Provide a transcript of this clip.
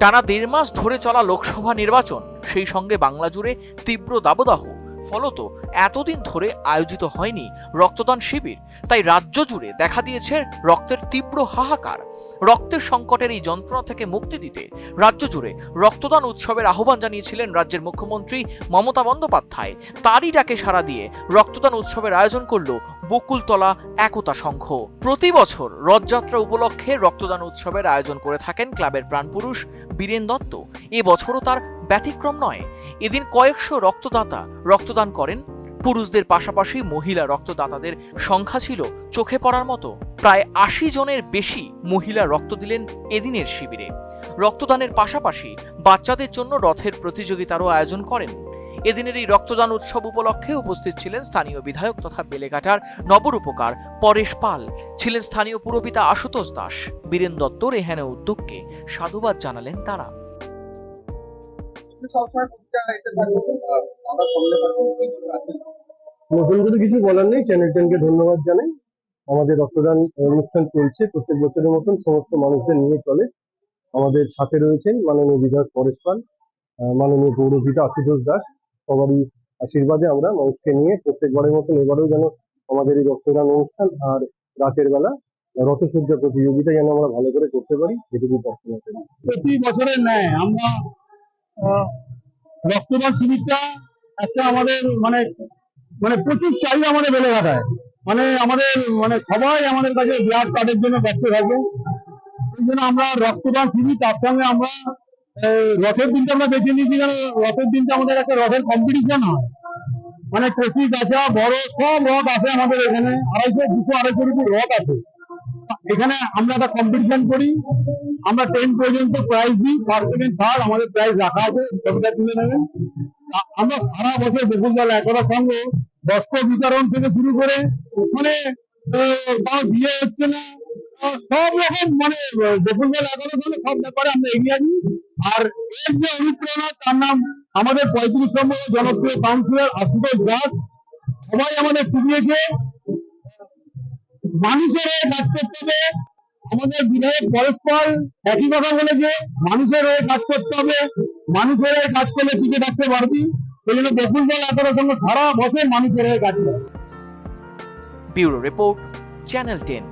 টানা দেড় মাস ধরে চলা লোকসভা নির্বাচন, সেই সঙ্গে বাংলা জুড়ে তীব্র দাবদাহ। ফলত এতদিন ধরে আয়োজিত হয়নি রক্তদান শিবির, তাই রাজ্য জুড়ে দেখা দিয়েছে রক্তের তীব্র হাহাকার। রক্তের সংকটের এই যন্ত্রণা থেকে মুক্তি দিতে রাজ্য জুড়ে রক্তদান উৎসবের আহ্বান জানিয়েছিলেন রাজ্যের মুখ্যমন্ত্রী মমতা বন্দ্যোপাধ্যায়। তারই ডাকে সাড়া দিয়ে রক্তদান উৎসবের আয়োজন করল বকুলতলা একতা সংঘ। প্রতি বছর রথযাত্রা উপলক্ষে রক্তদান উৎসবের আয়োজন করে থাকেন ক্লাবের প্রাণপুরুষ বীরেন দত্ত। এবছরও তার ব্যতিক্রম নয়। এদিন কয়েকশো রক্তদাতা রক্তদান করেন পুরুষদের পাশাপাশি মহিলা রক্তদাতাদের সংখ্যা ছিল চোখে পড়ার মতো। প্রায় আশি জনের বেশি মহিলা রক্ত দিলেন এদিনের শিবিরে। রক্তদানের পাশাপাশি বাচ্চাদের জন্য রথের প্রতিযোগিতারও আয়োজন করেন। এদিনের এই রক্তদান উৎসব উপলক্ষে উপস্থিত ছিলেন স্থানীয় বিধায়ক তথা বেলেঘাটার নবরূপকার পরেশ পাল। ছিলেন স্থানীয় পুরপিতা আশুতোষ দাস। বীরেন দত্তর এহেন উদ্যোগকে সাধুবাদ জানালেন তারা। নতুন করে কিছু বলার নেই। চ্যানেল ধন্যবাদ জানাই। আমাদের রক্তদান অনুষ্ঠান চলছে প্রত্যেক বছরের মতন, সমস্ত মানুষদের নিয়ে চলে। আমাদের সাথে রয়েছেন মাননীয় বিধায়ক পরেশ পাল মাননীয় পৌরপিতা আশুতোষ দাস। সবারই আশীর্বাদে আমরা মানুষকে নিয়ে প্রত্যেকবারের মতন এবারেও যেন আমাদের এই রক্তদান অনুষ্ঠান আর রাতের বেলা রথসজ্জা প্রতিযোগিতা যেন আমরা ভালো করে করতে পারি এটুকু প্রার্থনা করি। প্রতি বছরের ন্যায় আমরা রক্তদান শিবিরটা একটা আমাদের মানে মানে প্রচুর চাই আমাদের বেড়ে বেলেঘাটায় মানে আমাদের মানে সবাই আমাদের কাছে ব্লাড কার্ডের জন্য ব্যস্ত থাকে। এই জন্য আমরা রক্তদান শিবির, তার সঙ্গে আমরা রথের দিনটা আমরা বেছে নিয়েছি কারণ রথের দিনটা আমাদের একটা রথের কম্পিটিশন হয়। মানে কচি গাছা বড় সব রথ আছে আমাদের এখানে। আড়াইশো, দুশো আড়াইশোর উপর রথ আছে এখানে আমরা একটা কম্পিটিশন করি। আমরা টেন পর্যন্ত প্রাইজ দিই ফার্স্ট সেকেন্ড থার্ড আমাদের প্রাইজ রাখা আছে ছবিটা তুলে নেবেন। আমরা সারা বছর বকুলতলা একতার সঙ্গে বস্ত্র বিতরণ থেকে শুরু করে মানে আহ, বিয়ে হচ্ছে না সব রকম মানে বকুলতলা একতার সঙ্গে সব ব্যাপারে আমরা এগিয়ে আনি আর এর যে অনুপ্রেরণা তার নাম আমাদের পঁয়ত্রিশ নম্বর জনপ্রিয় কাউন্সিলর আশুতোষ দাস। সবাই আমাদের শিখিয়েছে মানুষের কাজ করতে হবে আমাদের বিধায়ক পরস্পর একই কথা বলেছে মানুষের হয়ে কাজ করতে হবে, মানুষের হয়ে কাজ করলে টিকে থাকতে পারবি। সেই জন্য বকুল দল এতটার সঙ্গে সারা বছর মানুষের হয়ে কাজ করে। Bureau report, channel ten.